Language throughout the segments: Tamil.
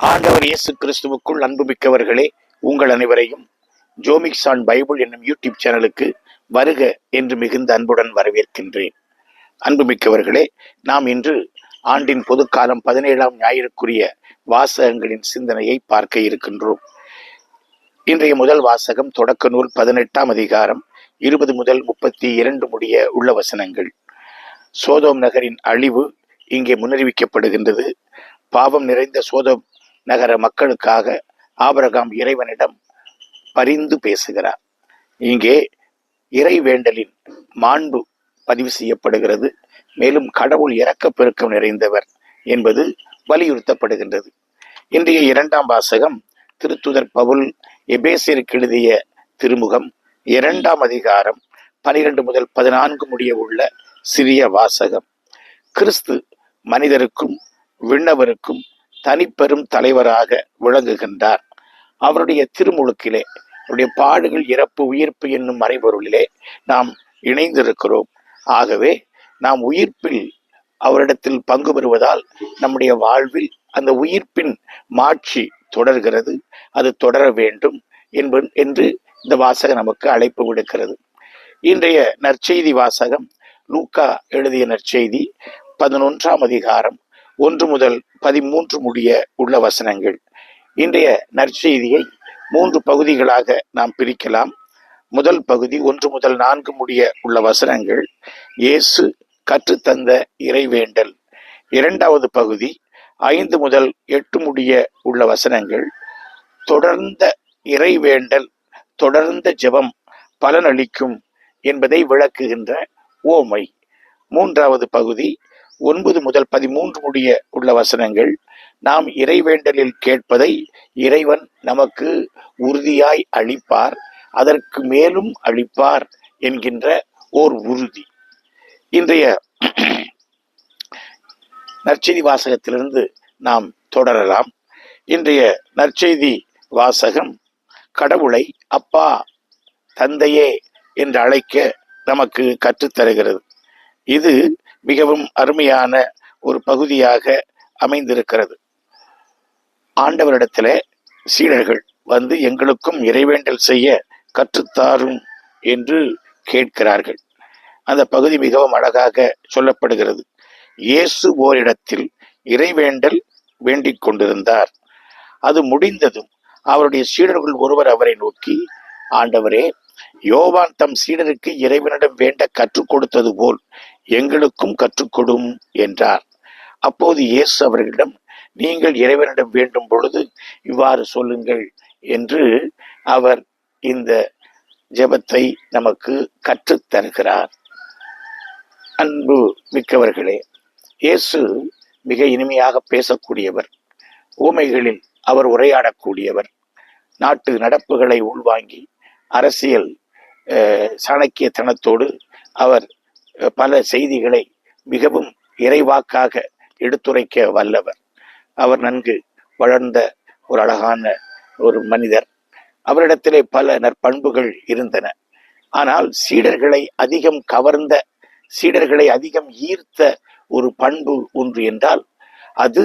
ஆண்டவர் இயேசு கிறிஸ்துவுக்குள் அன்புமிக்கவர்களே உங்கள் அனைவரையும் ஜோமிக்ஸ் ஆன் பைபிள் என்னும் யூடியூப் சேனலுக்கு வருக என்று மிகுந்த அன்புடன் வரவேற்கின்றேன். அன்புமிக்கவர்களே நாம் இன்று ஆண்டின் பொதுக்காலம் பதினேழாம் ஞாயிறுக்குரிய வாசகங்களின் சிந்தனையை பார்க்க இருக்கின்றோம். இன்றைய முதல் வாசகம் தொடக்க நூல் பதினெட்டாம் அதிகாரம் இருபது முதல் முப்பத்தி இரண்டு முடிய உள்ள வசனங்கள். சோதோம் நகரின் அழிவு இங்கே முன்னறிவிக்கப்படுகின்றது. பாவம் நிறைந்த சோதோம் நகர மக்களுக்காக ஆபரகாம் இறைவனிடம் பரிந்து பேசுகிறார். இங்கே இறை வேண்டலின் மாண்பு பதிவு செய்யப்படுகிறது. மேலும் கடவுள் இறக்கப்பெருக்கம் நிறைந்தவர் என்பது வலியுறுத்தப்படுகின்றது. இன்றைய இரண்டாம் வாசகம் திருத்துதர் பவுல் எபேசியருக்கு எழுதிய திருமுகம் இரண்டாம் அதிகாரம் பனிரெண்டு முதல் பதினான்கு முடிய உள்ள சிறிய வாசகம். கிறிஸ்து மனிதருக்கும் விண்ணவருக்கும் தனிப்பெரும் தலைவராக விளங்குகின்றார். அவருடைய திருமுழுக்கிலே அவருடைய பாடுகள் இறப்பு உயிர்ப்பு என்னும் மறைபொருளிலே நாம் இணைந்திருக்கிறோம். ஆகவே நாம் உயிர்ப்பில் அவரிடத்தில் பங்கு பெறுவதால் நம்முடைய வாழ்வில் அந்த உயிர்ப்பின் மாட்சி தொடர்கிறது. அது தொடர வேண்டும் என்ப என்று இந்த வாசகம் நமக்கு அழைப்பு விடுக்கிறது. இன்றைய நற்செய்தி வாசகம் லூக்கா எழுதிய நற்செய்தி பதினொன்றாம் அதிகாரம் ஒன்று முதல் பதிமூன்று முடிய உள்ள வசனங்கள். இன்றைய நற்செய்தியை மூன்று பகுதிகளாக நாம் பிரிக்கலாம். முதல் பகுதி ஒன்று முதல் நான்கு முடிய உள்ள வசனங்கள். இயேசு கற்றுத்தந்த இறைவேண்டல். இரண்டாவது பகுதி ஐந்து முதல் எட்டு முடிய உள்ள வசனங்கள். தொடர்ந்த இறைவேண்டல் தொடர்ந்த ஜெபம் பலனளிக்கும் என்பதை விளக்குகின்ற ஓமை. மூன்றாவது பகுதி ஒன்பது முதல் பதிமூன்று முடிய உள்ள வசனங்கள் நாம் இறைவேண்டலில் கேட்பதை இறைவன் நமக்கு உறுதியாய் அளிப்பார் அதற்கு மேலும் அளிப்பார் என்கின்ற ஓர் உறுதி. இன்றைய நற்செய்தி வாசகத்திலிருந்து நாம் தொடரலாம். இன்றைய நற்செய்தி வாசகம் கடவுளை அப்பா தந்தையே என்று அழைக்க நமக்கு கற்றுத்தருகிறது. இது மிகவும் அருமையான ஒரு பகுதியாக அமைந்திருக்கிறது. ஆண்டவரிடத்திலே சீடர்கள் வந்து எங்களுக்கும் இறைவேண்டல் செய்ய கற்றுத்தாரும் என்று கேட்கிறார்கள். அந்த பகுதி மிகவும் அழகாக சொல்லப்படுகிறது. இயேசு ஓரிடத்தில் இறைவேண்டல் வேண்டிக் கொண்டிருந்தார். அது முடிந்ததும் அவருடைய சீடர்கள் ஒருவர் அவரை நோக்கி ஆண்டவரே யோவான் தம் சீடருக்கு இறைவனிடம் வேண்ட கற்றுக் கொடுத்தது போல் எங்களுக்கும் கற்றுக்கொடும் என்றார். அப்போது இயேசு அவர்களிடம் நீங்கள் இறைவனிடம் வேண்டும் பொழுது இவ்வாறு சொல்லுங்கள் என்று அவர் இந்த ஜெபத்தை நமக்கு கற்றுத் தருகிறார். அன்பு மிக்கவர்களே இயேசு மிக இனிமையாக பேசக்கூடியவர் ஊமைகளில் அவர் உரையாடக்கூடியவர் நாட்டு நடப்புகளை உள்வாங்கி அரசியல் சாணக்கியத்தனத்தோடு அவர் பல செய்திகளை மிகவும் இறைவாக்காக எடுத்துரைக்க வல்லவர். அவர் நன்கு வளர்ந்த ஒரு அழகான ஒரு மனிதர். அவரிடத்திலே பல நற்பண்புகள் இருந்தன. ஆனால் சீடர்களை அதிகம் கவர்ந்த சீடர்களை அதிகம் ஈர்த்த ஒரு பண்பு ஒன்று என்றால் அது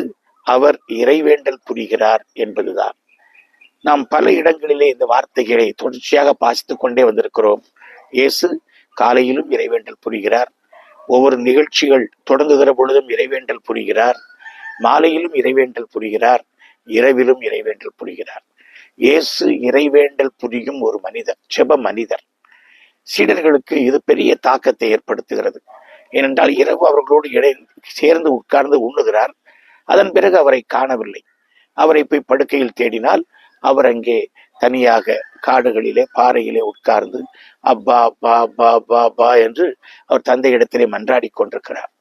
அவர் இறைவேண்டல் புரிகிறார் என்பதுதான். நாம் பல இடங்களிலே இந்த வார்த்தைகளை தொடர்ச்சியாக பாசித்துக் கொண்டே வந்திருக்கிறோம். இயேசு காலையிலும் இறைவேண்டல் புரிகிறார். ஒவ்வொரு நிகழ்ச்சிகள் தொடங்குகிற பொழுதும் இறைவேண்டல் புரிகிறார். மாலையிலும் இறைவேண்டல் புரிகிறார். இரவிலும் இறைவேண்டல் புரிகிறார். இயேசு இறைவேண்டல் புரியும் ஒரு மனிதர் செப மனிதர். சீடர்களுக்கு இது பெரிய தாக்கத்தை ஏற்படுத்துகிறது. ஏனென்றால் இரவு அவர்களோடு இடை சேர்ந்து உட்கார்ந்து உண்ணுகிறார். அதன் பிறகு அவரை காணவில்லை. அவரை போய் படுக்கையில் தேடினால் அவர் அங்கே தனியாக காடுகளிலே பாறையிலே உட்கார்ந்து அப்பா அப்பா அப்பா அப்பா அப்பா என்று அவர் தந்தையிடத்திலே மன்றாடி கொண்டிருக்கிறார்.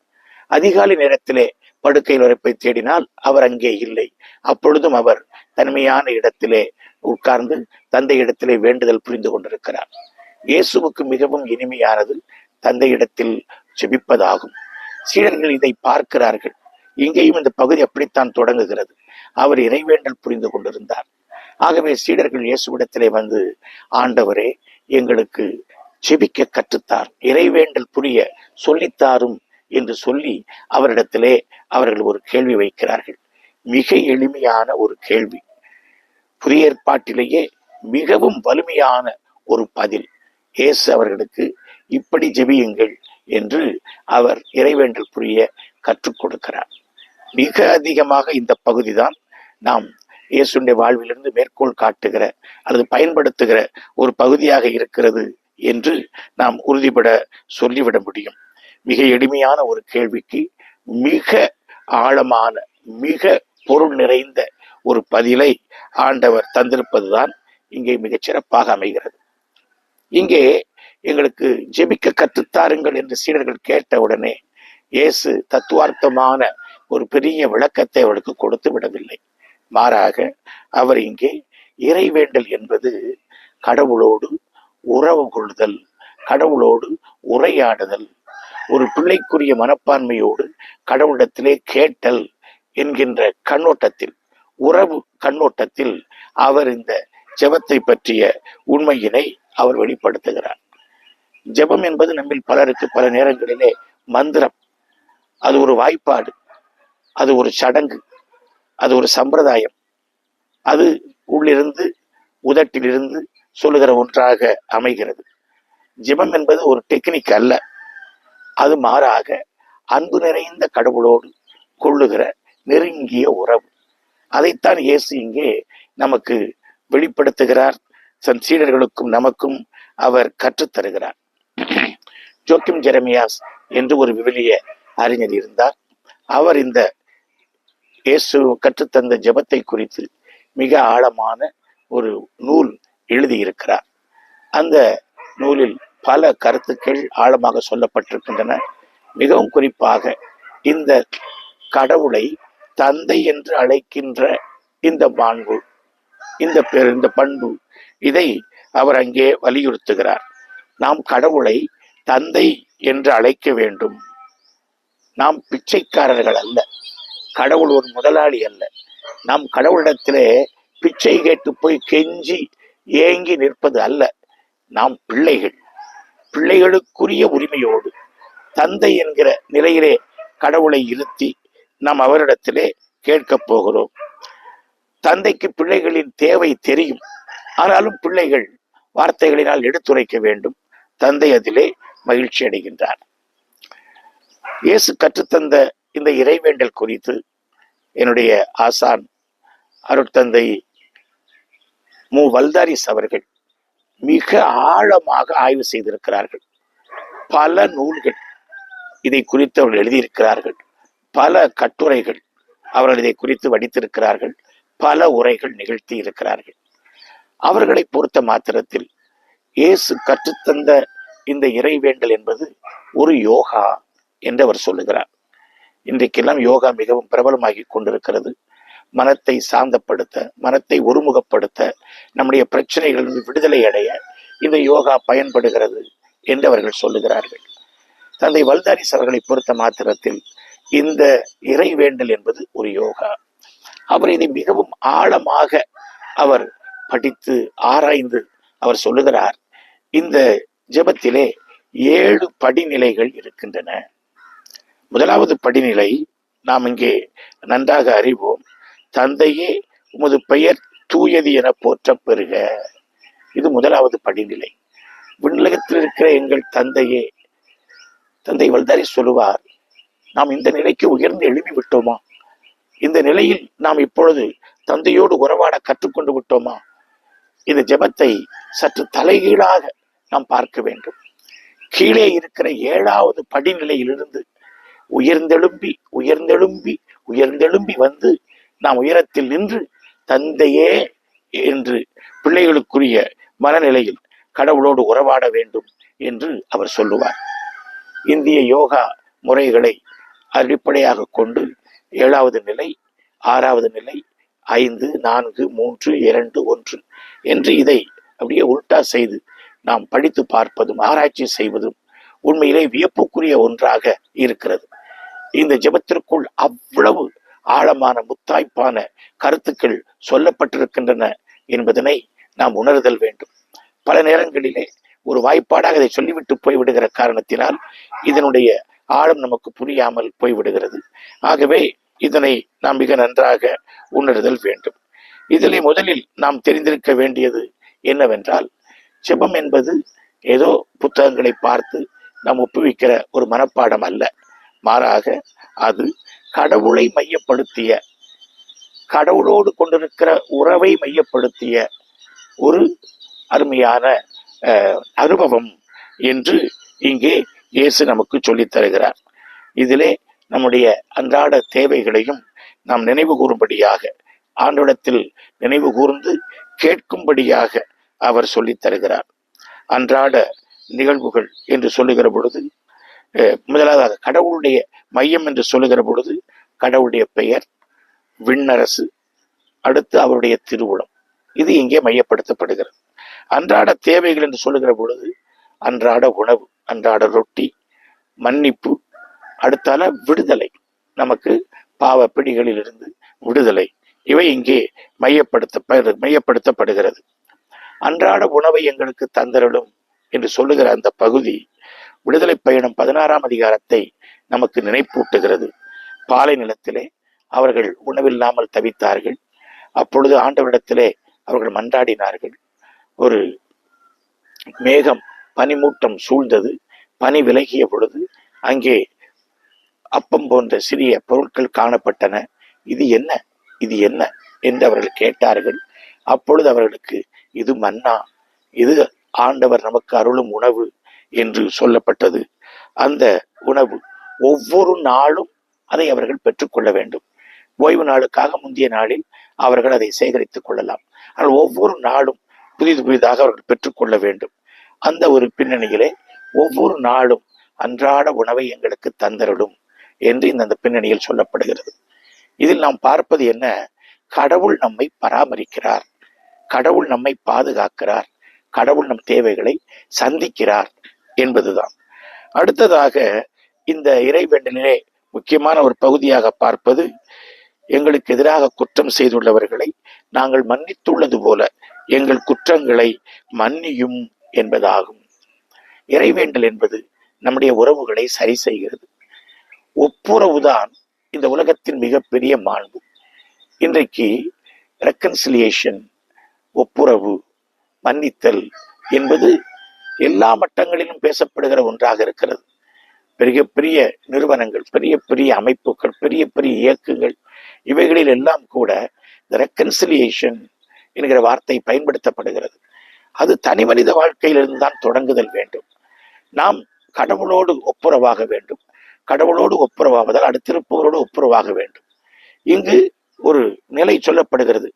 அதிகாலை நேரத்திலே படுக்கையில் உரைப்பை தேடினால் அவர் அங்கே இல்லை. அப்பொழுதும் அவர் தனிமையான இடத்திலே உட்கார்ந்து தந்தையிடத்திலே வேண்டுதல் புரிந்து கொண்டிருக்கிறார். இயேசுவுக்கு மிகவும் இனிமையானது தந்தையிடத்தில் ஜெபிப்பதாகும் சீடர்கள் இதை பார்க்கிறார்கள். இங்கேயும் இந்த பகுதி அப்படித்தான் தொடங்குகிறது. அவர் இறைவேண்டல் புரிந்து கொண்டிருந்தார். ஆகவே சீடர்கள் இயேசுவிடத்திலே வந்து ஆண்டவரே எங்களுக்கு செபிக்க கற்றுத்தார். இறைவேண்டல் புரிய சொல்லித்தாரும் என்று சொல்லி அவரிடத்திலே அவர்கள் ஒரு கேள்வி வைக்கிறார்கள். மிக எளிமையான ஒரு கேள்வி. புதிய ஏற்பாட்டிலேயே மிகவும் வலிமையான ஒரு பதில். இயேசு அவர்களுக்கு இப்படி ஜெபியுங்கள் என்று அவர் இறைவேண்டல் புரிய கற்றுக் கொடுக்கிறார். மிக அதிகமாக இந்த பகுதிதான் நாம் இயேசுடைய வாழ்விலிருந்து மேற்கோள் காட்டுகிற அல்லது பயன்படுத்துகிற ஒரு பகுதியாக இருக்கிறது என்று நாம் உறுதிபட சொல்லிவிட முடியும். மிக எளிமையான ஒரு கேள்விக்கு மிக ஆழமான மிக பொருள் நிறைந்த ஒரு பதிலை ஆண்டவர் தந்திருப்பதுதான் இங்கே மிகச் சிறப்பாக அமைகிறது. இங்கே எங்களுக்கு ஜெபிக்க கற்றுத்தாருங்கள் என்று சீடர்கள் கேட்ட உடனே இயேசு தத்துவார்த்தமான ஒரு பெரிய விளக்கத்தை அவளுக்கு கொடுத்து விடவில்லை. மாறாக அவர் இங்கே இறைவேண்டல் என்பது கடவுளோடு உறவு கொள்ளுதல் கடவுளோடு உரையாடுதல் ஒரு பிள்ளைக்குரிய மனப்பான்மையோடு கடவுளிடத்திலே கேட்டல் என்கின்ற கண்ணோட்டத்தில் உறவு கண்ணோட்டத்தில் அவர் இந்த ஜெபத்தை பற்றிய உண்மையினை அவர் வெளிப்படுத்துகிறார். ஜெபம் என்பது நம்மில் பலருக்கு பல நேரங்களிலே மந்திரம். அது ஒரு வாய்ப்பாடு. அது ஒரு சடங்கு. அது ஒரு சம்பிரதாயம். அது உள்ளிருந்து உதட்டிலிருந்து சொல்லுகிற ஒன்றாக அமைகிறது. ஜிபம் என்பது ஒரு டெக்னிக் அல்ல. அது மாறாக அன்பு நிறைந்த கடவுளோடு கொள்ளுகிற நெருங்கிய உறவு. அதைத்தான் இயேசு இங்கே நமக்கு வெளிப்படுத்துகிறார். தன் சீடர்களுக்கும் நமக்கும் அவர் கற்றுத்தருகிறார். ஜோக்கிம் ஜெரமியாஸ் என்று ஒரு விவிலிய அறிஞர் இருந்தார். அவர் இந்த இயேசு கற்றுத்தந்த ஜெபத்தை குறித்து மிக ஆழமான ஒரு நூல் எழுதியிருக்கிறார். அந்த நூலில் பல கருத்துக்கள் ஆழமாக சொல்லப்பட்டிருக்கின்றன. மிகவும் குறிப்பாக இந்த கடவுளை தந்தை என்று அழைக்கின்ற இந்த மாண்பு இந்த பெரு இந்த பண்பு இதை அவர் அங்கே வலியுறுத்துகிறார். நாம் கடவுளை தந்தை என்று அழைக்க வேண்டும். நாம் பிச்சைக்காரர்கள் அல்ல. கடவுள் ஒரு முதலாளி அல்ல. நாம் கடவுளிடத்திலே பிச்சை கேட்டு போய் கெஞ்சி ஏங்கி நிற்பது அல்ல. நாம் பிள்ளைகள். பிள்ளைகளுக்குரிய உரிமையோடு தந்தை என்கிற நிலையிலே கடவுளை இருத்தி நாம் அவரிடத்திலே கேட்கப் போகிறோம். தந்தைக்கு பிள்ளைகளின் தேவை தெரியும். ஆனாலும் பிள்ளைகள் வார்த்தைகளினால் எடுத்துரைக்க வேண்டும். தந்தை அதிலே மகிழ்ச்சி அடைகின்றார் இயேசு கற்றுத்தந்த இந்த இறைவேண்டல் குறித்து என்னுடைய ஆசான் அருட்தந்தை மு. வல்தாரிஸ் அவர்கள் மிக ஆழமாக ஆய்வு செய்திருக்கிறார்கள். பல நூல்கள் இதை குறித்து அவர்கள் எழுதியிருக்கிறார்கள். பல கட்டுரைகள் அவர்கள் இதை குறித்து வடித்திருக்கிறார்கள். பல உரைகள் நிகழ்த்தி இருக்கிறார்கள். அவர்களை பொறுத்த மாத்திரத்தில் இயேசு கற்றுத்தந்த இந்த இறைவேண்டல் என்பது ஒரு யோகா என்று அவர் சொல்லுகிறார். இன்றைக்கெல்லாம் யோகா மிகவும் பிரபலமாகி கொண்டிருக்கிறது. மனத்தை சாந்தப்படுத்த மனத்தை ஒருமுகப்படுத்த நம்முடைய பிரச்சனைகளிலிருந்து விடுதலை அடைய இந்த யோகா பயன்படுகிறது என்று அவர்கள் சொல்லுகிறார்கள். தந்தை வல்தாரிஸ் அவர்களை பொறுத்த மாத்திரத்தில் இந்த இறை வேண்டல் என்பது ஒரு யோகா. அவர் இதை மிகவும் ஆழமாக அவர் படித்து ஆராய்ந்து அவர் சொல்லுகிறார் இந்த ஜெபத்திலே ஏழு படிநிலைகள் இருக்கின்றன. முதலாவது படிநிலை நாம் இங்கே நன்றாக அறிவோம். தந்தையே உமது பெயர் தூயது என போற்ற பெறுக இது முதலாவது படிநிலை. விண்ணுலகத்தில் இருக்கிற எங்கள் தந்தையே தந்தை வல்தாரி சொல்லுவார் நாம் இந்த நிலைக்கு உயர்ந்து எழுதி விட்டோமா? இந்த நிலையில் நாம் இப்பொழுது தந்தையோடு உறவாட கற்றுக்கொண்டு விட்டோமா? இந்த ஜெபத்தை சற்று தலைகீழாக நாம் பார்க்க வேண்டும். கீழே இருக்கிற ஏழாவது படிநிலையிலிருந்து உயர்ந்தெழும்பி உயர்ந்தெழும்பி உயர்ந்தெழும்பி வந்து நாம் உயரத்தில் நின்று தந்தையே என்று பிள்ளைகளுக்குரிய மனநிலையில் கடவுளோடு உறவாட வேண்டும் என்று அவர் சொல்லுவார். இந்திய யோகா முறைகளை அடிப்படையாக கொண்டு ஏழாவது நிலை ஆறாவது நிலை ஐந்து நான்கு மூன்று இரண்டு ஒன்று என்று இதை அப்படியே உல்டா செய்து நாம் படித்து பார்ப்பதும் ஆராய்ச்சி செய்வதும் உண்மையிலே வியப்புக்குரிய ஒன்றாக இருக்கிறது. இந்த ஜெபத்திற்குள் அவ்வளவு ஆழமான முத்தாய்ப்பான கருத்துக்கள் சொல்லப்பட்டிருக்கின்றன என்பதனை நாம் உணர்தல் வேண்டும். பல நேரங்களிலே ஒரு வாய்ப்பாடாக அதை சொல்லிவிட்டு போய்விடுகிற காரணத்தினால் இதனுடைய ஆழம் நமக்கு புரியாமல் போய்விடுகிறது. ஆகவே இதனை நாம் மிக நன்றாக உணர்தல் வேண்டும். இதிலே முதலில் நாம் தெரிந்திருக்க வேண்டியது என்னவென்றால் ஜெபம் என்பது ஏதோ புத்தகங்களை பார்த்து நாம் ஒப்புவிக்கிற ஒரு மனப்பாடம் அல்ல. மாறாக அது கடவுளை மையப்படுத்திய கடவுளோடு கொண்டிருக்கிற உறவை மையப்படுத்திய ஒரு அருமையான அஹ், அனுபவம் என்று இங்கே இயேசு நமக்கு சொல்லித் தருகிறார். இதிலே நம்முடைய அன்றாட தேவைகளையும் நாம் நினைவு கூறும்படியாக ஆண்டிடத்தில் நினைவு கூர்ந்து கேட்கும்படியாக அவர் சொல்லித் தருகிறார். அன்றாட நிகழ்வுகள் என்று சொல்லுகிற பொழுது முதலாவதாக கடவுளுடைய மையம் என்று சொல்லுகிற பொழுது கடவுளுடைய பெயர் விண்ணரசு அடுத்து அவருடைய திருவுளம். இது இங்கே மையப்படுத்தப்படுகிறது. அன்றாட தேவைகள் என்று சொல்லுகிற பொழுது அன்றாட உணவு அன்றாட ரொட்டி மன்னிப்பு அடுத்தால விடுதலை நமக்கு பாவ பிடிகளிலிருந்து விடுதலை. இவை இங்கே மையப்படுத்த மையப்படுத்தப்படுகிறது. அன்றாட உணவை எங்களுக்கு தந்தரலும் என்று சொல்லுகிற அந்த பகுதி விடுதலை பயணம் பதினாறாம் அதிகாரத்தை நமக்கு நினைப்பூட்டுகிறது. பாலை நிலத்திலே அவர்கள் உணவில்லாமல் தவித்தார்கள். அப்பொழுது ஆண்டவரிடத்திலே அவர்கள் மன்றாடினார்கள். ஒரு மேகம் பனிமூட்டம் சூழ்ந்தது. பனி விலகிய பொழுது அங்கே அப்பம் போன்ற சிறிய பொருட்கள் காணப்பட்டன. இது என்ன? இது என்ன? என்று அவர்கள் கேட்டார்கள். அப்பொழுது அவர்களுக்கு இது மன்னா? இது ஆண்டவர் நமக்கு அருளும் உணவு என்று சொல்லப்பட்டது. அந்த உணவு ஒவ்வொரு நாளும் அதை அவர்கள் பெற்றுக்கொள்ள வேண்டும். ஓய்வு நாளுக்காக முந்தைய நாளில் அவர்கள் அதை சேகரித்துக் கொள்ளலாம். ஆனால் ஒவ்வொரு நாளும் புதிது புதிதாக அவர்கள் பெற்றுக்கொள்ள வேண்டும். அந்த ஒரு பின்னணியிலே ஒவ்வொரு நாளும் அன்றாட உணவை எங்களுக்கு தந்தரிடும் என்று இந்த அந்த பின்னணியில் சொல்லப்படுகிறது. இதில் நாம் பார்ப்பது என்ன? கடவுள் நம்மை பராமரிக்கிறார். கடவுள் நம்மை பாதுகாக்கிறார். கடவுள் நம் தேவைகளை சந்திக்கிறார் என்பதுதான். அடுத்ததாக இந்த இறைவேண்டலிலே முக்கியமான ஒரு பகுதியாக பார்ப்பது எங்களுக்கு எதிராக குற்றம் செய்துள்ளவர்களை நாங்கள் மன்னித்துள்ளது போல எங்கள் குற்றங்களை மன்னியும் என்பதாகும். இறைவேண்டல் என்பது நம்முடைய உறவுகளை சரி செய்கிறது. ஒப்புரவுதான் இந்த உலகத்தின் மிகப்பெரிய மாண்பு. இன்றைக்கு ரெக்கன்சிலியேஷன் ஒப்புரவு மன்னித்தல் என்பது எல்லா மட்டங்களிலும் பேசப்படுகிற ஒன்றாக இருக்கிறது. பெரிய பெரிய நிறுவனங்கள் பெரிய பெரிய அமைப்புகள் பெரிய பெரிய இயக்கங்கள் இவைகளில் எல்லாம் கூட இந்த ரெக்கன்சிலியேஷன் என்கிற வார்த்தை பயன்படுத்தப்படுகிறது. அது தனி மனித வாழ்க்கையிலிருந்து தான் தொடங்குதல் வேண்டும். நாம் கடவுளோடு ஒப்புரவாக வேண்டும். கடவுளோடு ஒப்புரவாவதால் அடுத்திருப்பவரோடு ஒப்புரவாக வேண்டும். இங்கு ஒரு நிலை சொல்லப்படுகிறது.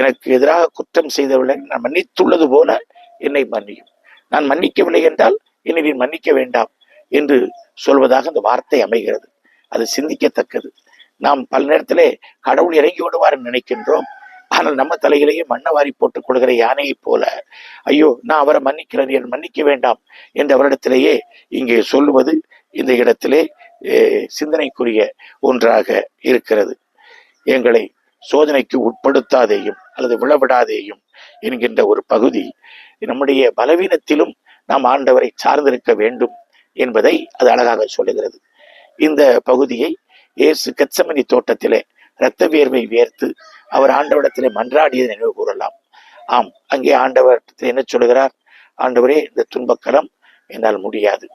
எனக்கு எதிராக குற்றம் செய்தவர்களை நான் மன்னித்துள்ளது போல என்னை மன்னியும். நான் மன்னிக்கவில்லை என்றால் என்னை நீ மன்னிக்க வேண்டாம் என்று சொல்வதாக அந்த வார்த்தை அமைகிறது. அது சிந்திக்கத்தக்கது. நாம் பல நேரத்திலே கடவுள் இறங்கி விடுவார் நினைக்கின்றோம். ஆனால் நம்ம தலையிலேயே மண்ணை வாரி போட்டுக் கொள்கிற யானையைப் போல ஐயோ நான் அவரை மன்னிக்கிறேன் என் மன்னிக்க வேண்டாம் என்ற அவரிடத்திலேயே இங்கே சொல்லுவது இந்த இடத்திலே சிந்தனைக்குரிய ஒன்றாக இருக்கிறது. எங்களை சோதனைக்கு உட்படுத்தாதேயும் அல்லது விழவிடாதேயும் என்கின்ற ஒரு பகுதி நம்முடைய பலவீனத்திலும் நாம் ஆண்டவரை சார்ந்திருக்க வேண்டும் என்பதை அது அழகாக சொல்லுகிறது. இந்த பகுதியை இயேசு கச்சமணி தோட்டத்திலே இரத்த வியர்வை வியர்த்து அவர் ஆண்டவரிடத்திலே மன்றாடியதை நினைவு கூறலாம். ஆம் அங்கே ஆண்டவர் என்ன சொல்லுகிறார்? ஆண்டவரே இந்த துன்பக்கரம் என்னால் முடியாது.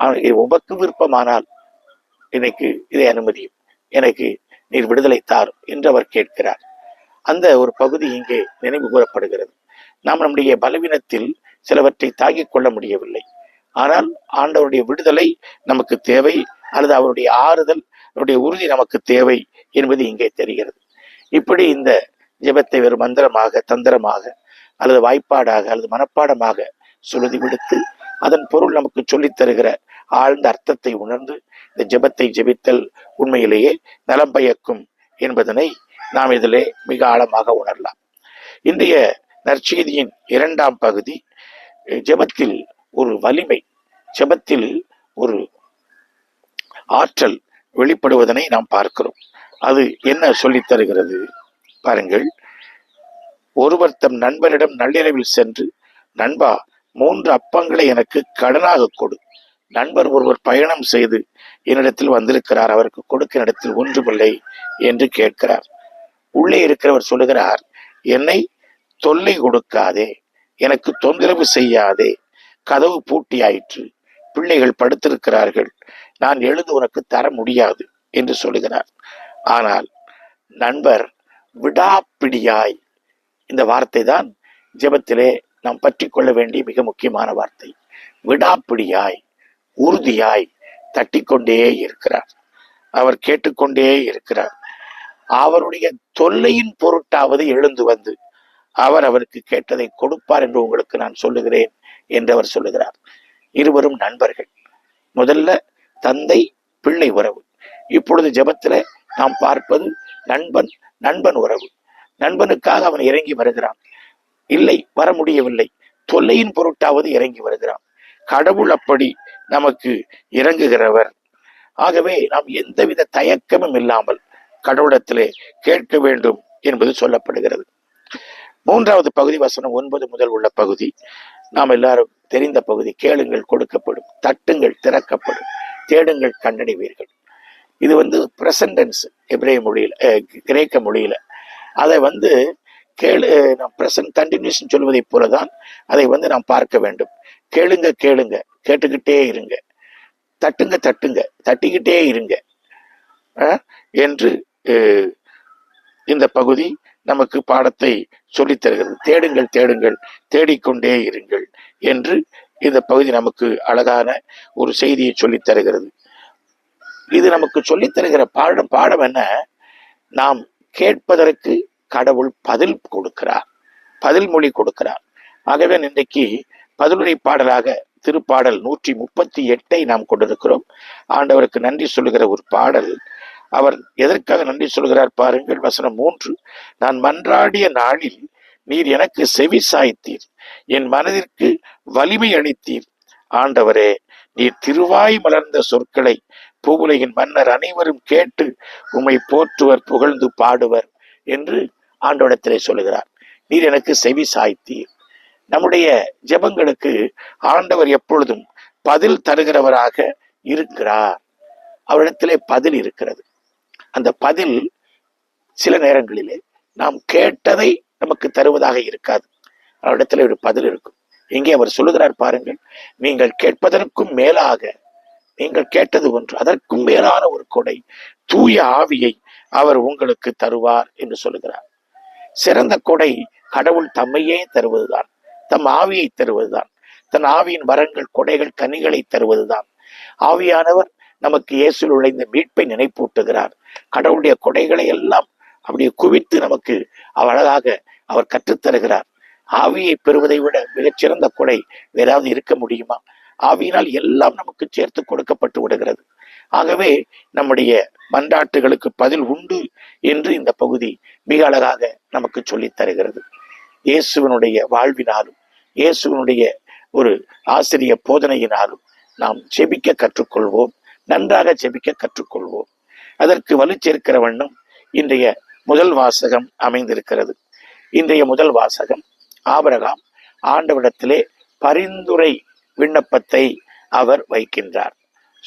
ஆ- உமக்கு விருப்பமானால் எனக்கு இதை அனுமதியும். எனக்கு நீர் விடுதலை தார் என்று அவர் கேட்கிறார். அந்த ஒரு பகுதி இங்கே நினைவு கூறப்படுகிறது. நாம் நம்முடைய பலவீனத்தில் சிலவற்றை தாங்கிக் கொள்ள முடியவில்லை. ஆனால் ஆண்டவருடைய விடுதலை நமக்கு தேவை அல்லது அவருடைய ஆறுதல் அவருடைய உறுதி நமக்கு தேவை என்பது இங்கே தெரிகிறது. இப்படி இந்த ஜெபத்தை ஒரு மந்திரமாக தந்திரமாக அல்லது வாய்ப்பாடாக அல்லது மனப்பாடமாக சொல்லுதி விடுத்து அதன் பொருள் நமக்கு சொல்லித் தருகிற ஆழ்ந்த அர்த்தத்தை உணர்ந்து இந்த ஜெபத்தை ஜெபித்தல் உண்மையிலேயே நலம் பயக்கும் என்பதனை நாம் இதிலே மிக ஆழமாக உணரலாம். இன்றைய நற்செய்தியின் இரண்டாம் பகுதி ஜெபத்தில் ஒரு வலிமை ஜெபத்தில் ஒரு ஆற்றல் வெளிப்படுவதனை நாம் பார்க்கிறோம். அது என்ன சொல்லித் தருகிறது? பாருங்கள் ஒருவர் தம் நண்பரிடம் நள்ளிரவில் சென்று நண்பா மூன்று அப்பங்களை எனக்கு கடனாக கொடு. நண்பர் ஒருவர் பயணம் செய்து என்னிடத்தில் வந்திருக்கிறார். அவருக்கு கொடுக்க இடத்தில் ஒன்றுமில்லை என்று கேட்கிறார். உள்ளே இருக்கிறவர் சொல்லுகிறார் என்னை தொல்லை கொடுக்காதே எனக்கு தொந்தரவு செய்யாதே கதவு பூட்டியாயிற்று பிள்ளைகள் படுத்திருக்கிறார்கள் நான் எழுது உனக்கு தர முடியாது என்று சொல்லுகிறார். ஆனால் நண்பர் விடாப்பிடியாய். இந்த வார்த்தை தான் ஜெபத்திலே நாம் பற்றி கொள்ள வேண்டிய மிக முக்கியமான வார்த்தை. விடாப்பிடியாய். உறுதியாய் தட்டிக்கொண்டே இருக்கிறார். அவர் கேட்டுக்கொண்டே இருக்கிறார். அவருடைய தொல்லையின் பொருட்டாவது எழுந்து வந்து அவர் அவருக்கு கேட்டதை கொடுப்பார் என்று உங்களுக்கு நான் சொல்லுகிறேன் என்று அவர் சொல்லுகிறார். இருவரும் நண்பர்கள். முதல்ல தந்தை பிள்ளை உறவு. இப்பொழுது ஜெபத்துல நாம் பார்ப்பது நண்பன் நண்பன் உறவு. நண்பனுக்காக அவன் இறங்கி வருகிறான். இல்லை வர முடியவில்லை. தொல்லையின் பொருட்டாவது இறங்கி வருகிறான். கடவுள் அப்படி நமக்கு இறங்குகிறவர். ஆகவே நாம் எந்தவித தயக்கமும் இல்லாமல் கடவுளத்திலே கேட்க வேண்டும் என்பது சொல்லப்படுகிறது. மூன்றாவது பகுதி வசனம் ஒன்பது முதல் உள்ள பகுதி. நாம் எல்லாரும் தெரிந்த பகுதி கேளுங்கள் கொடுக்கப்படும் தட்டுங்கள் திறக்கப்படும் தேடுங்கள் கண்டடைவீர்கள். இது வந்து பிரசன்டென்ஸ் எப்ரே மொழியில கிரேக்க மொழியில. அதை வந்து கேளு நாம் பிரசன்ட் கண்டினியூஷன் சொல்வதைப் போலதான் அதை வந்து நாம் பார்க்க வேண்டும். கேளுங்க கேளுங்க. கேட்டுக்கிட்டே இருங்க. தட்டுங்க தட்டுங்க. தட்டிக்கிட்டே இருங்க. என்று இந்த பகுதி நமக்கு பாடத்தை சொல்லித் தருகிறது தேடுங்கள் தேடுங்கள். தேடிக்கொண்டே இருங்கள் என்று இந்த பகுதி நமக்கு அழகான ஒரு செய்தியை சொல்லித் தருகிறது இது நமக்கு சொல்லித் தருகிற பாடம் பாடம் என்ன? நாம் கேட்பதற்கு கடவுள் பதில் கொடுக்கிறார். பதில் மொழி கொடுக்கிறார். ஆகவே இன்றைக்கு பதிலுரை பாடலாக திருப்பாடல் நூற்றி முப்பத்தி எட்டை நாம் கொண்டிருக்கிறோம். ஆண்டவருக்கு நன்றி சொல்லுகிற ஒரு பாடல். அவர் எதற்காக நன்றி சொல்கிறார் பாருங்கள் வசனம் மூன்று. நான் மன்றாடிய நாளில் நீர் எனக்கு செவி சாய்த்தீர் என் மனதிற்கு வலிமை அளித்தீர். ஆண்டவரே நீர் திருவாய் மலர்ந்த சொற்களை பூவுலகின் மன்னர் அனைவரும் கேட்டு உம்மை போற்றுவர் புகழ்ந்து பாடுவர் என்று ஆண்டவனத்திலே சொல்லுகிறார். நீர் எனக்கு செவி சாய்த்தீர். நம்முடைய ஜெபங்களுக்கு ஆண்டவர் எப்பொழுதும் பதில் தருகிறவராக இருக்கிறார். அவரிடத்திலே பதில் இருக்கிறது. அந்த பதில் சில நேரங்களிலே நாம் கேட்டதை நமக்கு தருவதாக இருக்காது. அவரிடத்துல ஒரு பதில் இருக்கும். இங்கே அவர் சொல்லுகிறார் பாருங்கள் நீங்கள் கேட்பதற்கும் மேலாக நீங்கள் கேட்டது ஒன்று அதற்கும் மேலான ஒரு கொடை தூய ஆவியை அவர் உங்களுக்கு தருவார் என்று சொல்லுகிறார். சிறந்த கொடை கடவுள் தம்மையே தருவதுதான். தம் ஆவியை தருவதுதான். தன் ஆவியின் வரங்கள் கொடைகள் கனிகளை தருவதுதான். ஆவியானவர் நமக்கு இயேசுவில் உள்ள இந்த மீட்பை நினைப்பூட்டுகிறார். கடவுளுடைய கொடைகளை எல்லாம் அப்படியே குவித்து நமக்கு அவர் அழகாக அவர் கற்றுத்தருகிறார். ஆவியை பெறுவதை விட மிகச்சிறந்த கொடை வேறாவது இருக்க முடியுமா? ஆவியினால் எல்லாம் நமக்கு சேர்த்து கொடுக்கப்பட்டு விடுகிறது. ஆகவே நம்முடைய மன்றாட்டுகளுக்கு பதில் உண்டு என்று இந்த பகுதி மிக அழகாக நமக்கு சொல்லித் தருகிறது. இயேசுவனுடைய வாழ்வினாலும் இயேசுவனுடைய ஒரு ஆசிரிய போதனையினாலும் நாம் செபிக்க கற்றுக்கொள்வோம் நன்றாக செபிக்க கற்றுக்கொள்வோம். அதற்கு வலு சேர்க்கிற வண்ணம் இன்றைய முதல் வாசகம் அமைந்திருக்கிறது. இன்றைய முதல் வாசகம் ஆபரகாம் ஆண்டவிடத்திலே பரிந்துரை விண்ணப்பத்தை அவர் வைக்கின்றார்.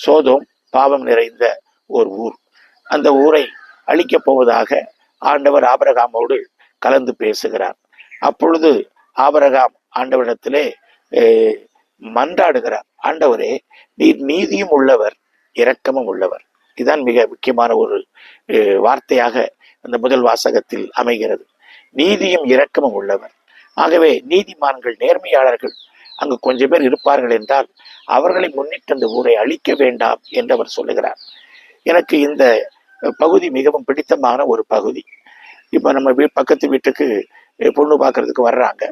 சோதோம் பாவம் நிறைந்த ஒரு ஊர். அந்த ஊரை அழிக்கப் போவதாக ஆண்டவர் ஆபரகாமோடு கலந்து பேசுகிறார். அப்பொழுது ஆபரகாம் ஆண்டவரிடத்திலே மன்றாடுகிறார். ஆண்டவரே நீர் நீதியும் உள்ளவர் இரக்கமும் உள்ளவர். இதுதான் மிக முக்கியமான ஒரு வார்த்தையாக அந்த முதல் வாசகத்தில் அமைகிறது. நீதியும் இரக்கமும் உள்ளவர். ஆகவே நீதிமான்கள் நேர்மையாளர்கள் அங்கு கொஞ்சம் பேர் இருப்பார்கள் என்றால் அவர்களை முன்னிட்டு அந்த ஊரை அழிக்க வேண்டாம் என்று அவர் சொல்லுகிறார். எனக்கு இந்த பகுதி மிகவும் பிடித்தமான ஒரு பகுதி. இப்போ நம்ம வீ பக்கத்து வீட்டுக்கு பொண்ணு பார்க்கறதுக்கு வர்றாங்க.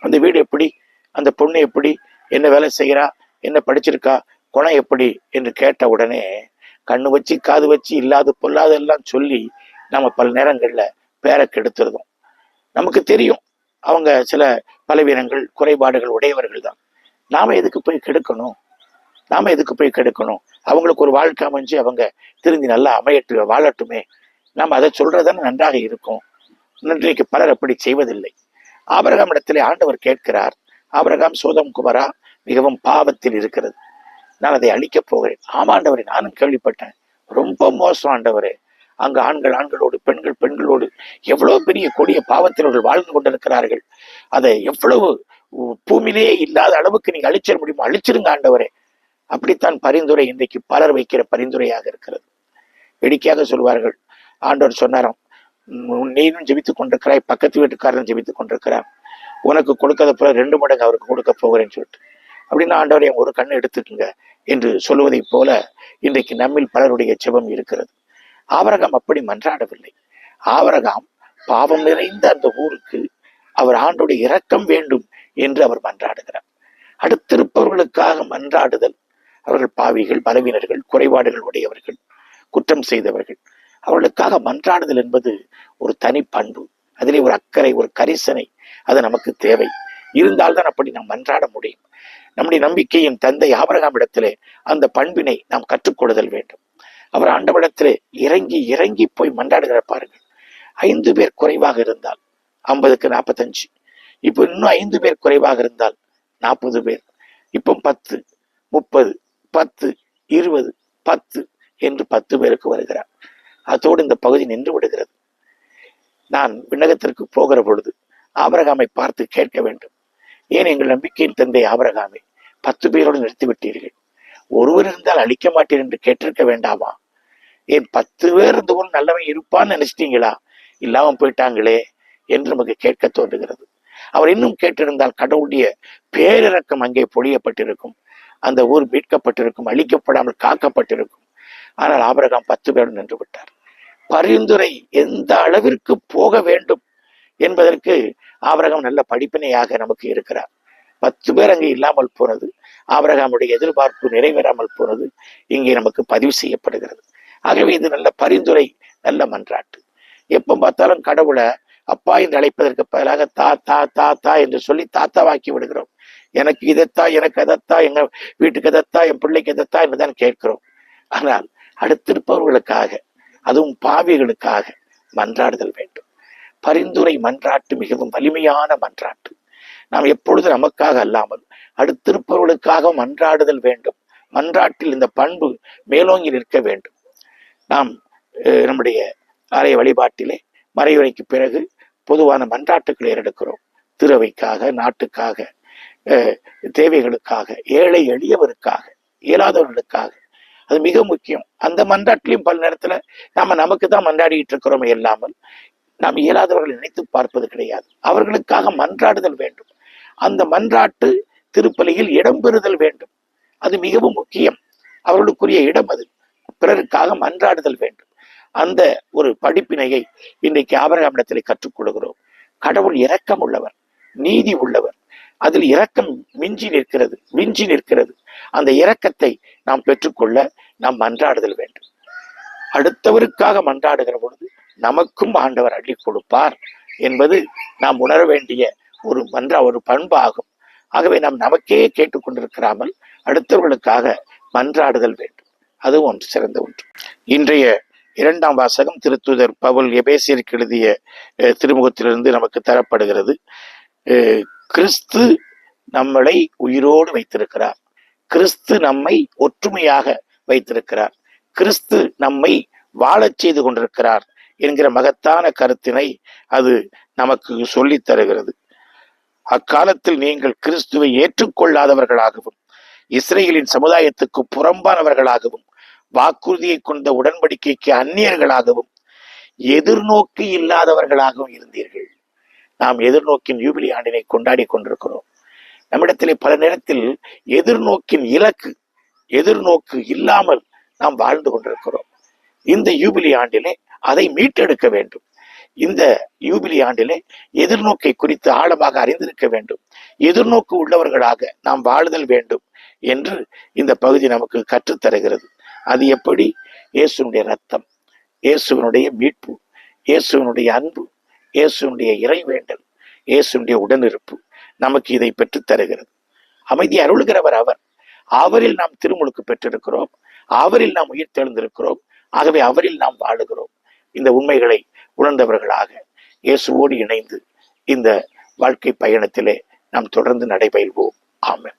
அந்த வீடு எப்படி? அந்த பொண்ணு எப்படி? என்ன வேலை செய்கிறா என்ன படிச்சிருக்கா? குணம் எப்படி? என்று கேட்ட உடனே கண்ணு வச்சு காது வச்சு இல்லாத பொல்லாத எல்லாம் சொல்லி நம்ம பல நேரங்களில் பேரை கெடுத்துருதோம் நமக்கு தெரியும் அவங்க சில பலவீனங்கள் குறைபாடுகள் உடையவர்கள் தான். நாம் எதுக்கு போய் கெடுக்கணும்? நாம் எதுக்கு போய் கெடுக்கணும்? அவங்களுக்கு ஒரு வாழ்க்கை அமைஞ்சு அவங்க திருந்தி நல்லா அமையட்டு வாழட்டுமே. நாம் அதை சொல்றதானே நன்றாக இருக்கும். இன்றைக்கு பலர் அப்படி செய்வதில்லை. ஆபரகாம் இடத்திலே ஆண்டவர் கேட்கிறார் ஆபரகாம் சோதம் குமரா மிகவும் பாவத்தில் இருக்கிறது. நான் அதை அழிக்கப் போகிறேன். ஆமாண்டவரை நானும் கேள்விப்பட்டேன். ரொம்ப மோசம் ஆண்டவரே. அங்கு ஆண்கள் ஆண்களோடு பெண்கள் பெண்களோடு எவ்வளவு பெரிய கொடிய பாவத்தில் அவர்கள் வாழ்ந்து கொண்டிருக்கிறார்கள். அதை எவ்வளவு பூமியிலேயே இல்லாத அளவுக்கு நீங்க அழிச்சிட முடியுமா அழிச்சிருங்க ஆண்டவரே. அப்படித்தான் பரிந்துரை இன்றைக்கு பலர் வைக்கிற பரிந்துரையாக இருக்கிறது. வேடிக்கையாக சொல்வார்கள். ஆண்டவர் சொன்னாராம் நீனும் ஜெபித்துக் கொண்டிருக்கிறாய் பக்கத்து வீட்டுக்காரன் ஜெபித்துக் கொண்டிருக்கிறார். உனக்கு கொடுக்கறத போல ரெண்டு மடங்கு அவருக்கு கொடுக்க போகிறேன்னு சொல்லிட்டு. அப்படின்னு ஆண்டவரையும் ஒரு கண்ணு எடுத்துக்குங்க என்று சொல்லுவதைப் போல இன்றைக்கு நம்மில் பலருடைய ஜெபம் இருக்கிறது. ஆவரகம் அப்படி மன்றாடவில்லை. ஆவரகம் பாவம் நிறைந்த அந்த ஊருக்கு அவர் ஆண்டுடைய இரக்கம் வேண்டும் என்று அவர் மன்றாடுகிறார். அடுத்திருப்பவர்களுக்காக மன்றாடுதல் அவர்கள் பாவிகள் பலவீனர்கள் குறைபாடுகள் உடையவர்கள் குற்றம் செய்தவர்கள். அவர்களுக்காக மன்றாடுதல் என்பது ஒரு தனி பண்பு. அதிலே ஒரு அக்கறை ஒரு கரிசனை அது நமக்கு தேவை. இருந்தால்தான் அப்படி நாம் மன்றாட முடியும். நம்முடைய நம்பிக்கையின் தந்தை ஆபரகாம் இடத்திலே அந்த பண்பினை நாம் கற்றுக்கொள்ளுதல் வேண்டும். அவர் ஆண்டவரிடத்திலே இறங்கி இறங்கி போய் மன்றாடுகிற பாருங்கள். ஐந்து பேர் குறைவாக இருந்தால் ஐம்பதுக்கு நாற்பத்தஞ்சு. இப்போ இன்னும் ஐந்து பேர் குறைவாக இருந்தால் நாற்பது பேர். இப்போ பத்து முப்பது பத்து இருபது பத்து என்று பத்து பேருக்கு வருகிறார். அதோடு இந்த பகுதி நின்று விடுகிறது. நான் விண்ணகத்திற்கு போகிற பொழுது ஆபரகாமை பார்த்து கேட்க வேண்டும். ஏன் எங்கள் நம்பிக்கையின் தந்தை ஆபரகாமை பத்து பேரோடு நிறுத்திவிட்டீர்கள் ஒருவர் இருந்தால் அழிக்க மாட்டீர் என்று கேட்டிருக்க வேண்டாமா? ஏன் பத்து பேர் இருந்த கூட நல்லவன் இருப்பான்னு நினைச்சிட்டீங்களா? இல்லாம போயிட்டாங்களே என்று நமக்கு கேட்க தோன்றுகிறது. அவர் இன்னும் கேட்டிருந்தால் கடவுளுடைய பேரிறக்கம் அங்கே பொழியப்பட்டிருக்கும். அந்த ஊர் மீட்கப்பட்டிருக்கும் அழிக்கப்படாமல் காக்கப்பட்டிருக்கும். ஆனால் ஆபிரகாம் பத்து பேரும் நின்று விட்டார். பரிந்துரை எந்த அளவிற்கு போக வேண்டும் என்பதற்கு ஆபிரகாம் நல்ல படிப்பினையாக நமக்கு இருக்கிறார். பத்து பேர் அங்கே இல்லாமல் போனது ஆபிரகாமுடைய எதிர்பார்ப்பு நிறைவேறாமல் போனது இங்கே நமக்கு பதிவு செய்யப்படுகிறது. ஆகவே இது நல்ல பரிந்துரை நல்ல மன்றாட்டு. எப்போ பார்த்தாலும் கடவுளை அப்பா என்று அழைப்பதற்கு பதிலாக தா தா தா தா என்று சொல்லி தாத்தாவாக்கி விடுகிறோம். எனக்கு இதைத்தா எனக்கு அதைத்தா எங்க வீட்டுக்கு எதத்தா என் பிள்ளைக்கு எதத்தா என்றுதான் கேட்கிறோம். ஆனால் அடுத்திருப்பவர்களுக்காக அதுவும் பாவிகளுக்காக மன்றாடுதல் வேண்டும். பரிந்துரை மன்றாட்டு மிகவும் வலிமையான மன்றாட்டு. நாம் எப்பொழுது நமக்காக அல்லாமல் அடுத்திருப்பவர்களுக்காக மன்றாடுதல் வேண்டும். மன்றாட்டில் இந்த பண்பு மேலோங்கி நிற்க வேண்டும். நாம் நம்முடைய அறை வழிபாட்டிலே மறைவுரைக்கு பிறகு பொதுவான மன்றாட்டுக்களை ஏறெடுக்கிறோம். திறவைக்காக நாட்டுக்காக தேவைகளுக்காக ஏழை எளியவருக்காக இயலாதவர்களுக்காக. அது மிக முக்கியம். அந்த மன்றாட்டிலையும் பல நேரத்துல நாம நமக்கு தான் மன்றாடிட்டு இருக்கிறோமே இல்லாமல் நாம் இயலாதவர்கள் நினைத்து பார்ப்பது கிடையாது. அவர்களுக்காக மன்றாடுதல் வேண்டும். அந்த மன்றாட்டு திருப்பலியில் இடம்பெறுதல் வேண்டும். அது மிகவும் முக்கியம். அவர்களுக்குரிய இடம் அது. பிறருக்காக மன்றாடுதல் வேண்டும். அந்த ஒரு படிப்பினையை இன்றைக்கு ஆபரகாமிடத்திலே கற்றுக்கொள்கிறோம் கடவுள் இரக்கம் உள்ளவர் நீதி உள்ளவர். அதில் இரக்கம் மிஞ்சி நிற்கிறது விஞ்சி நிற்கிறது. அந்த இரக்கத்தை நாம் பெற்றுக்கொள்ள நாம் மன்றாடுதல் வேண்டும். அடுத்தவருக்காக மன்றாடுகிற பொழுது நமக்கும் ஆண்டவர் அள்ளி கொடுப்பார் என்பது நாம் உணர வேண்டிய ஒரு மன்ற ஒரு பண்பாகும். ஆகவே நாம் நமக்கே கேட்டுக்கொண்டிருக்கிறாமல் அடுத்தவர்களுக்காக மன்றாடுதல் வேண்டும். அது ஒன்று சிறந்த ஒன்று. இன்றைய இரண்டாம் வாசகம் திருத்துதர் பவுல் எபேசியருக்கு எழுதிய திருமுகத்திலிருந்து நமக்கு தரப்படுகிறது. கிறிஸ்து நம்மளை உயிரோடு வைத்திருக்கிறார். கிறிஸ்து நம்மை ஒற்றுமையாக வைத்திருக்கிறார். கிறிஸ்து நம்மை வாழச் செய்து கொண்டிருக்கிறார் என்கிற மகத்தான கருத்தினை அது நமக்கு சொல்லித் தருகிறது. அக்காலத்தில் நீங்கள் கிறிஸ்துவை ஏற்றுக்கொள்ளாதவர்களாகவும் இஸ்ரேலின் சமுதாயத்துக்கு புறம்பானவர்களாகவும் வாக்குறுதியை கொண்ட உடன்படிக்கைக்கு அந்நியர்களாகவும் எதிர்நோக்கு இல்லாதவர்களாகவும் இருந்தீர்கள். நாம் எதிர்நோக்கின் யூபிலி ஆண்டினை கொண்டாடி கொண்டிருக்கிறோம். நம்மிடத்திலே பல நேரத்தில் எதிர்நோக்கின் இலக்கு எதிர்நோக்கு இல்லாமல் நாம் வாழ்ந்து கொண்டிருக்கிறோம். இந்த யூபிலி ஆண்டிலே அதை மீட்டெடுக்க வேண்டும். இந்த யூபிலி ஆண்டிலே எதிர்நோக்கை குறித்து ஆழமாக அறிந்திருக்க வேண்டும். எதிர்நோக்கு உள்ளவர்களாக நாம் வாழுதல் வேண்டும் என்று இந்த பகுதி நமக்கு கற்றுத்தருகிறது. அது எப்படி? இயேசுனுடைய ரத்தம் இயேசுவனுடைய மீட்பு இயேசுவனுடைய அன்பு இயேசுனுடைய இறைவேண்டல் இயேசுடைய உடனிருப்பு நமக்கு இதை பெற்றுத் தருகிறது. அமைதி அருளுகிறவர் அவர். அவரில் நாம் திருமுழுக்கு பெற்றிருக்கிறோம். அவரில் நாம் உயிர் தெழுந்திருக்கிறோம். ஆகவே அவரில் நாம் வாழுகிறோம். இந்த உண்மைகளை உணர்ந்தவர்களாக இயேசுவோடு இணைந்து இந்த வாழ்க்கை பயணத்திலே நாம் தொடர்ந்து நடைபெறுவோம் ஆமன்.